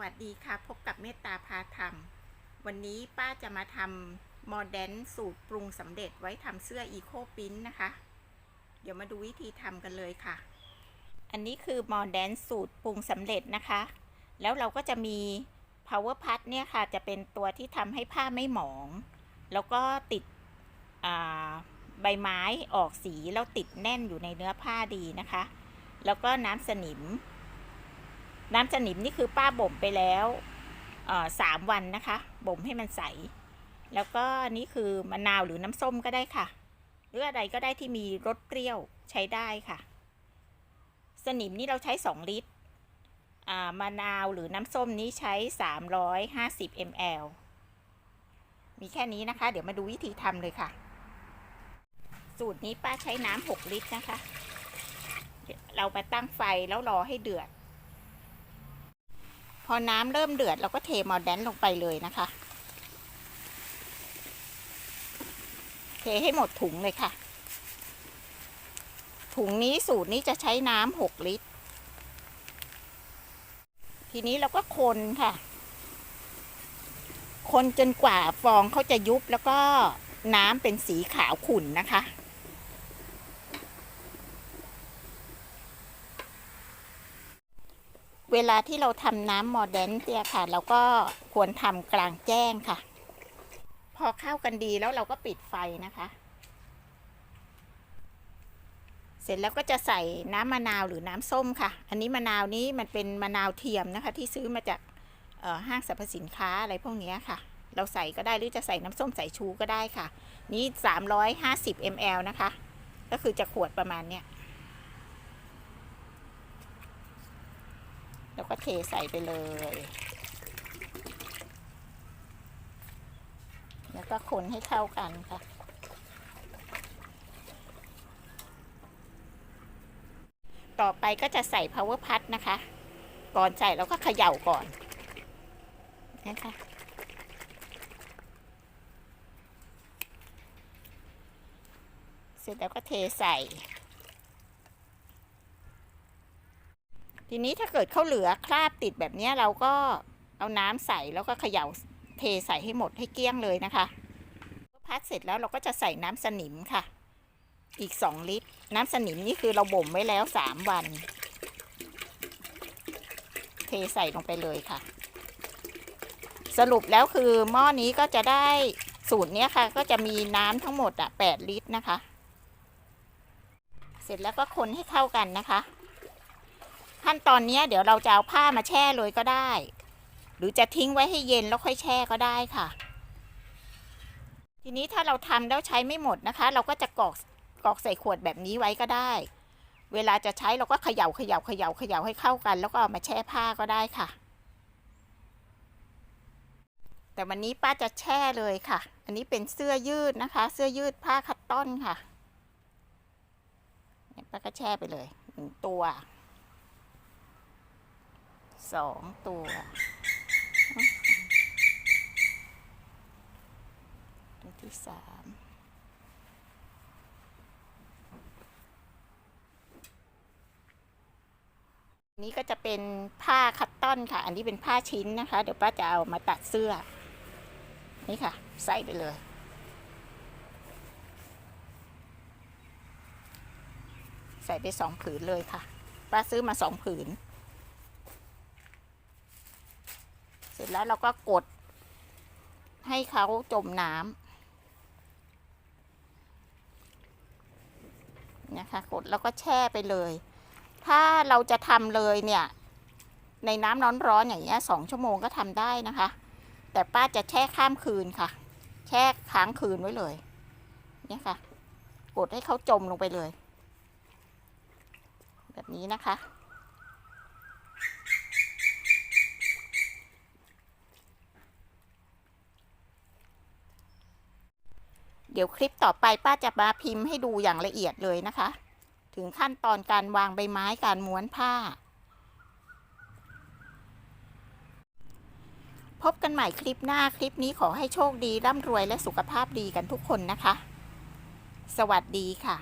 วัสดีค่ะ พบกับเมตตาพาทำวันนี้ป้าจะมาทำโมเดนสูตรปรุงสำเร็จไว้ทำเสื้ออีโคปิ้นนะคะ เดี๋ยวมาดูวิธีทำกันเลยค่ะ อันนี้คือโมเดนสูตรปรุงสำเร็จนะคะ แล้วเราก็จะมี power pad เนี่ยค่ะ จะเป็นตัวที่ทำให้ผ้าไม่หมอง แล้วก็ติดใบไม้ออกสีแล้วติดแน่นอยู่ในเนื้อผ้าดีนะคะ แล้วก็น้ำสนิม น้ำสนิมนี่คือป้าบ่มไปแล้วสามวันนะคะ บ่มให้มันใส แล้วก็นี่คือมะนาวหรือน้ำส้มก็ได้ค่ะ หรืออะไรก็ได้ที่มีรสเปรี้ยวใช้ได้ค่ะ สนิมนี่เราใช้2ลิตรมะนาวหรือน้ำส้มนี้ใช้ 350 ml มีแค่นี้นะคะ เดี๋ยวมาดูวิธีทำเลยค่ะ สูตรนี้ป้าใช้น้ำ6ลิตรนะคะ เราไปตั้งไฟแล้วรอให้เดือด อน้ำเริ่มเดือดเราก็เทมอร์แดนลงไปเลยนะคะ เทให้หมดถุงเลยค่ะ ถุงนี้สูตรนี้จะใช้น้ำหกลิตร ทีนี้เราก็คนค่ะ คนจนกว่าฟองเขาจะยุบแล้วก็น้ำเป็นสีขาวขุ่นนะคะ เวลาที่เราทำน้ำโมเดนเนี่ยค่ะ เราก็ควรทำกลางแจ้งค่ะ พอเข้ากันดีแล้วเราก็ปิดไฟนะคะ เสร็จแล้วก็จะใส่น้ำมะนาวหรือน้ำส้มค่ะ อันนี้มะนาวนี้มันเป็นมะนาวเทียมนะคะ ที่ซื้อมาจากห้างสรรพสินค้าอะไรพวกนี้ค่ะ เราใส่ก็ได้หรือจะใส่น้ำส้มสายชูก็ได้ค่ะ นี่350 ml นะคะ ก็คือจะขวดประมาณเนี้ย แล้วก็เทใส่ไปเลย แล้วก็คนให้เข้ากันค่ะ ต่อไปก็จะใส่ power pad นะคะ ก่อนใส่เราก็เขย่าก่อนนะคะเสร็จแล้วก็เทใส่ ทีนี้ถ้าเกิดเขาเหลือคราบติดแบบนี้เราก็เอาน้ำใส่แล้วก็เขย่าเทใส่ให้หมดให้เกลี้ยงเลยนะคะพัดเสร็จแล้วเราก็จะใส่น้ำสนิมค่ะ อีก 2 ลิตร น้ำสนิมนี่คือเราบ่มไว้แล้ว 3 วัน เทใส่ลงไปเลยค่ะ สรุปแล้วคือหม้อนี้ก็จะได้สูตรเนี้ยค่ะ ก็จะมีน้ำทั้งหมดอะ8ลิตรนะคะ เสร็จแล้วก็คนให้เข้ากันนะคะ ขั้นตอนนี้เดี๋ยวเราจะเอาผ้ามาแช่เลยก็ได้ หรือจะทิ้งไว้ให้เย็นแล้วค่อยแช่ก็ได้ค่ะ ทีนี้ถ้าเราทำแล้วใช้ไม่หมดนะคะ เราก็จะกรอกกรอกใส่ขวดแบบนี้ไว้ก็ได้ เวลาจะใช้เราก็เขย่าเขย่าเขย่าเขย่าให้เข้ากัน แล้วก็เอามาแช่ผ้าก็ได้ค่ะ แต่วันนี้ป้าจะแช่เลยค่ะ อันนี้เป็นเสื้อยืดนะคะ เสื้อยืดผ้าคัตตอนค่ะป้าก็แช่ไปเลยหนึ่งตัว สองตัว ตัวที่สามนี่ก็จะเป็นผ้าคัตตอนค่ะ อันนี้เป็นผ้าชิ้นนะคะ เดี๋ยวป้าจะเอามาตัดเสื้อ นี่ค่ะ ใส่ไปเลยใส่ไปสองผืนเลยค่ะ ป้าซื้อมาสองผืน เสร็จ แล้วเราก็กด ให้เขาจมน้ำนะคะ กดแล้วก็แช่ไปเลย ถ้าเราจะทำเลยเนี่ย ในน้ำร้อนๆอย่างเงี้ยสองชั่วโมงก็ทำได้นะคะ แต่ป้าจะแช่ข้ามคืนค่ะ แช่ค้างคืนไว้เลย เนี่ยค่ะ กดให้เขาจมลงไปเลย แบบนี้นะคะ เดี๋ยวคลิปต่อไปป้าจะมาพิมพ์ให้ดูอย่างละเอียดเลยนะคะ ถึงขั้นตอนการวางใบไม้การม้วนผ้า พบกันใหม่คลิปหน้าคลิปนี้ขอให้โชคดีร่ำรวยและสุขภาพดีกันทุกคนนะคะ สวัสดีค่ะ